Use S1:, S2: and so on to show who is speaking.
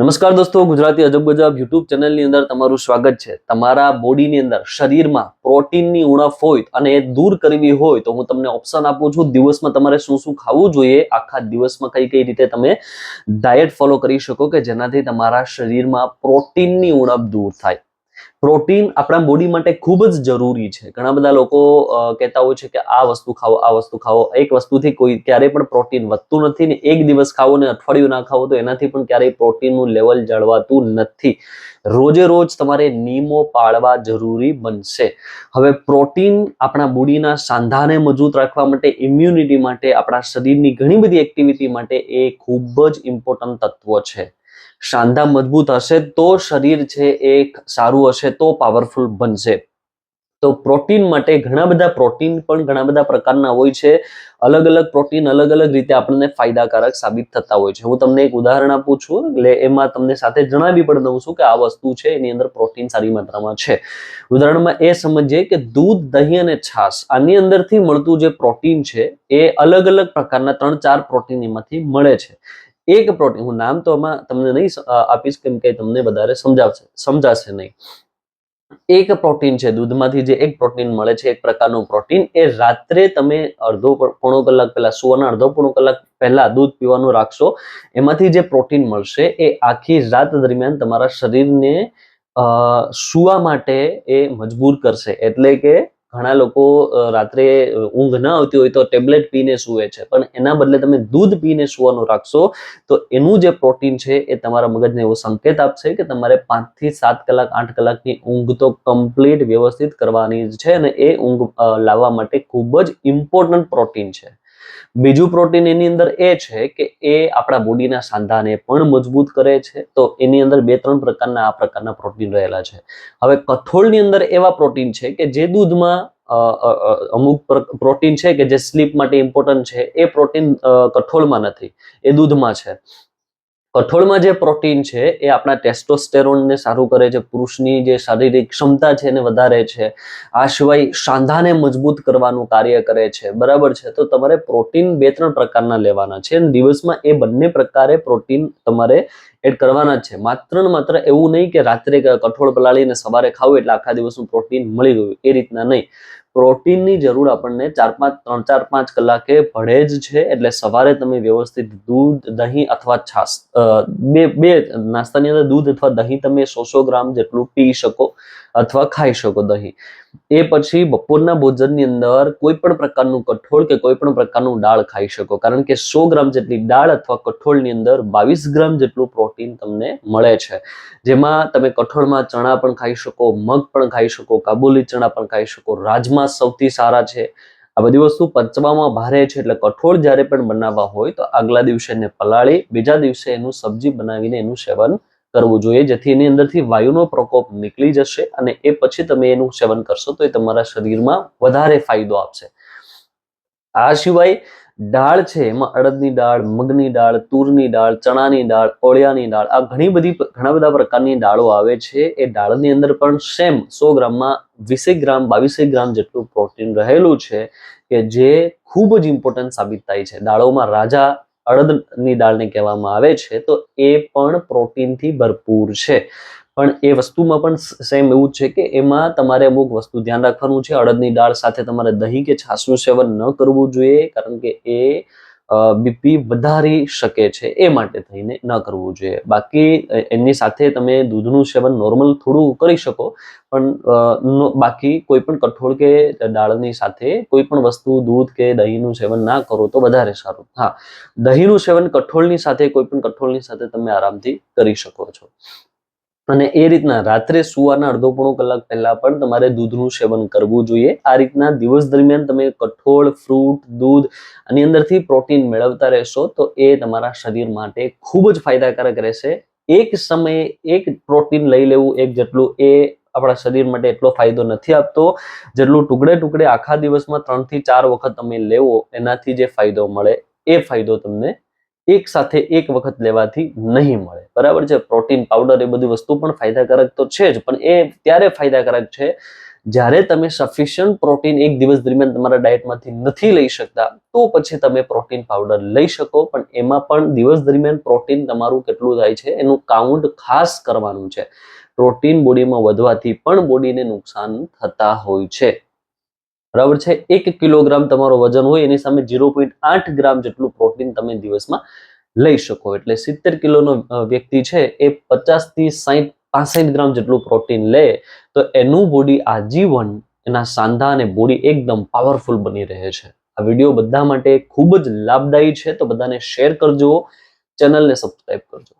S1: નમસ્કાર દોસ્તો, ગુજરાતી અજબ ગજબ યુટ્યુબ ચેનલની અંદર તમારું સ્વાગત છે. તમારા બોડીની અંદર શરીરમાં પ્રોટીનની ઉણપ હોય અને એ દૂર કરવી હોય તો હું તમને ઓપ્શન આપું છું. દિવસમાં તમારે શું શું ખાવું જોઈએ? આખા દિવસમાં કઈ કઈ રીતે તમે ડાયટ ફોલો કરી શકો કે જેનાથી તમારા શરીરમાં પ્રોટીનની ઉણપ દૂર થાય. પ્રોટીન આપણા બોડી માટે ખૂબ જ જરૂરી છે. ઘણા બધા લોકો કહેતા હોય છે કે આ વસ્તુ ખાઓ, આ વસ્તુ ખાઓ. એક વસ્તુથી કોઈ ક્યારેય પણ પ્રોટીન વધતું નથી ને એક દિવસ ખાવો ને અઠવાડિયું ના ખાવો તો એનાથી પણ ક્યારેય પ્રોટીનનું લેવલ જળવાતું નથી. રોજે રોજ તમારે નિયમો પાળવા જરૂરી બનશે. હવે પ્રોટીન આપણા બોડીના સાંધાને મજબૂત રાખવા માટે ઇમ્યુનિટી માટે, આપણા શરીરની ઘણી બધી એક્ટિવિટી માટે એ ખૂબ જ ઇમ્પોર્ટન્ટ તત્વ છે. સાંધા મજબૂત હશે તો શરીર છે એ સારું હશે તો પાવરફુલ બનશે. તો પ્રોટીન માટે ઘણા બધા પ્રોટીન પણ ઘણા બધા પ્રકારના હોય છે. અલગ અલગ પ્રોટીન અલગ અલગ રીતે આપણને ફાયદાકારક સાબિત થતા હોય છે. હું તમને એક ઉદાહરણ આપું છું, એટલે એમાં તમને સાથે જણાવી પણ દઉં છું કે આ વસ્તુ છે, એની અંદર પ્રોટીન સારી માત્રામાં છે. ઉદાહરણમાં એ સમજીએ કે દૂધ, દહીં અને છાશ આની અંદરથી મળતું જે પ્રોટીન છે, એ અલગ અલગ પ્રકારના ત્રણ ચાર પ્રોટીન એમાંથી મળે છે. એક પ્રોટીન, હું નામ તો આમાં તમને નહીં આપીશ કેમ કે તમને વધારે સમજાવશે, સમજાશે નહીં. એક પ્રોટીન છે, દૂધમાંથી જે એક પ્રોટીન મળે છે, એક પ્રકારનું પ્રોટીન, એ રાત્રે તમે અડધો પોણો કલાક પહેલા, સુવાના અડધો પોણો કલાક પહેલા દૂધ પીવાનું રાખશો, એમાંથી જે પ્રોટીન મળશે, એ આખી રાત દરમિયાન તમારા શરીરને સુવા માટે એ મજબૂર કરશે. એટલે કે ઘણા લોકો રાત્રે ઊંઘ ન આવતી હોય તો ટેબ્લેટ પીને સૂવે છે. પણ એના બદલે તમે દૂધ પીને સૂવાનું રાખશો, તો એનું જે પ્રોટીન છે એ તમારા મગજને એવો સંકેત આપશે કે તમારે પાંચથી સાત કલાક, આઠ કલાકની ઊંઘ તો કમ્પ્લીટ વ્યવસ્થિત કરવાની જ છે અને એ ઊંઘ લાવવા માટે ખૂબ જ ઇમ્પોર્ટન્ટ પ્રોટીન છે. બીજું પ્રોટીન એની અંદર એ છે કે એ આપણા બોડીના સાંધાને પણ મજબૂત કરે છે. તો એની અંદર બે ત્રણ પ્રકારના આ પ્રકારના પ્રોટીન રહેલા છે. હવે કઠોળની અંદર એવા પ્રોટીન છે કે જે દૂધમાં અમુક પ્રોટીન છે કે જે સ્લીપ માટે ઇમ્પોર્ટન્ટ છે. એ પ્રોટીન કઠોળમાં નથી. એ દૂધમાં છે. કઠોળમાં જે પ્રોટીન છે, એ આપણા ટેસ્ટોસ્ટેરોનને સારું કરે છે, પુરુષની જે શારીરિક ક્ષમતા છે એને વધારે છે, આ સિવાય સાંધાને મજબૂત કરવાનું કાર્ય કરે છે, બરાબર છે? તો તમારે પ્રોટીન બે ત્રણ પ્રકારના લેવાના છે અને દિવસમાં એ બંને પ્રકારે પ્રોટીન તમારે એડ કરવાના છે. માત્ર ને માત્ર એવું નહીં કે રાત્રે કઠોળ પલાળીને સવારે ખાવું એટલે આખા દિવસનું પ્રોટીન મળી ગયું એ રીતના નહીં. પ્રોટીનની જરૂર આપણને ચાર પાંચ ત્રણ ચાર પાંચ કલાકે ભળે જ છે. એટલે સવારે તમે વ્યવસ્થિત દૂધ દહીં અથવા અ, બે બે નાસ્તાની અંદર દૂધ અથવા દહીં તમે સો સો ગ્રામ જેટલું પી શકો. અથવા ખાઈ શકો દહીં. એ પછી બપોરના ભોજનની અંદર કોઈ પણ પ્રકારનું કઠોળ કે કોઈ પણ પ્રકારનું દાળ ખાઈ શકો. કારણ કે સો ગ્રામ જેટલી દાળ અથવા કઠોળની અંદર બાવીસ ગ્રામ જેટલું પ્રોટીન તમને મળે છે. જેમાં તમે કઠોળમાં ચણા પણ ખાઈ શકો, મગ પણ ખાઈ શકો, કાબુલી ચણા પણ ખાઈ શકો. રાજમા સૌથી સારા છે. આ બધી વસ્તુ પચવામાં ભારે છે એટલે કઠોળ જ્યારે પણ બનાવવા હોય તો આગલા દિવસે એને પલાળી, બીજા દિવસે એનું સબ્જી બનાવીને એનું સેવન કરવું જોઈએ, જેથી એની અંદરથી વાયુનો પ્રકોપ નીકળી જશે અને એ પછી તમે એનું સેવન કરશો તો એ તમારા શરીરમાં વધારે ફાયદો આપશે. આ સિવાય દાળ છે, એમાં અડદની દાળ, મગની દાળ, તુરની દાળ, ચણાની દાળ, ઓળિયાની દાળ, આ ઘણી બધી ઘણા બધા પ્રકારની દાળો આવે છે. એ દાળની અંદર પણ સેમ સો ગ્રામમાં વીસેક ગ્રામ, બાવીસેક ગ્રામ જેટલું પ્રોટીન રહેલું છે, કે જે ખૂબ જ ઇમ્પોર્ટન્ટ સાબિત થાય છે. દાળોમાં રાજા અડદની દાળને કહેવામાં આવે છે, તો એ પણ પ્રોટીનથી ભરપૂર છે. પણ એ વસ્તુમાં પણ સેમ એવું જ છે કે એમાં તમારે અમુક વસ્તુ ધ્યાન રાખવાનું છે. અડદની દાળ સાથે તમારે દહીં કે છાશનું સેવન ન કરવું જોઈએ, કારણ કે એ બીપી વધારી શકે છે એ માટે થઈને ન કરવું જોઈએ. બાકી એમની સાથે તમે દૂધનું સેવન નોર્મલ થોડું કરી શકો, પણ બાકી કોઈ પણ કઠોળ કે દાળની સાથે કોઈ પણ વસ્તુ, દૂધ કે દહીંનું સેવન ના કરો તો વધારે સારું. હા, દહીંનું સેવન કઠોળની સાથે, કોઈ પણ કઠોળની સાથે તમે આરામથી કરી શકો છો. અને એ રીતના રાત્રે સુવાના અડધો પોણો કલાક પહેલા પણ તમારે દૂધનું સેવન કરવું જોઈએ. આ રીતના દિવસ દરમિયાન તમે કઠોળ, ફ્રૂટ, દૂધ આની અંદરથી પ્રોટીન મેળવતા રહેશો તો એ તમારા શરીર માટે ખૂબ જ ફાયદાકારક રહેશે. એક સમયે એક પ્રોટીન લઈ લેવું એક જેટલું એ આપણા શરીર માટે એટલો ફાયદો નથી આપતો. જેટલું ટુકડે ટુકડે આખા દિવસમાં ત્રણથી ચાર વખત તમે લેવો એનાથી જે ફાયદો મળે, એ ફાયદો તમને એક સાથે એક વખત લેવાથી નહીં મળે. બરાબર છે? પ્રોટીન, પાવડર એ બધી વસ્તુ પણ ફાયદાકારક તો છે જ, પણ એ ત્યારે ફાયદાકારક છે જ્યારે તમે સફિશિયન્ટ પ્રોટીન એક દિવસ દરમિયાન તમારા ડાયટમાંથી નથી લઈ શકતા, તો પછી તમે પ્રોટીન, પાવડર લઈ શકો, પણ એમાં પણ દિવસ દરમિયાન પ્રોટીન તમારું કેટલું થાય છે, એનું કાઉન્ટ ખાસ કરવાનું છે. પ્રોટીન બોડીમાં વધવાથી પણ બોડીને નુકસાન થતા હોય છે. બરાબર છે? એક કિલોગ્રામ તમારો વજન હોય, એની સામે ઝીરો પોઈન્ટ આઠ ગ્રામ જેટલું પ્રોટીન તમે દિવસમાં લઈ શકો. એટલે સિત્તેર કિલોનો વ્યક્તિ છે એ પચાસથી સાહીઠ પાસઠ ગ્રામ જેટલું પ્રોટીન લે, તો એનું બોડી આજીવન, એના સાંધા અને બોડી એકદમ પાવરફુલ બની રહે છે. આ વીડિયો બધા માટે ખૂબ જ લાભદાયી છે, તો બધાને શેર કરજો, ચેનલને સબસ્ક્રાઈબ કરજો.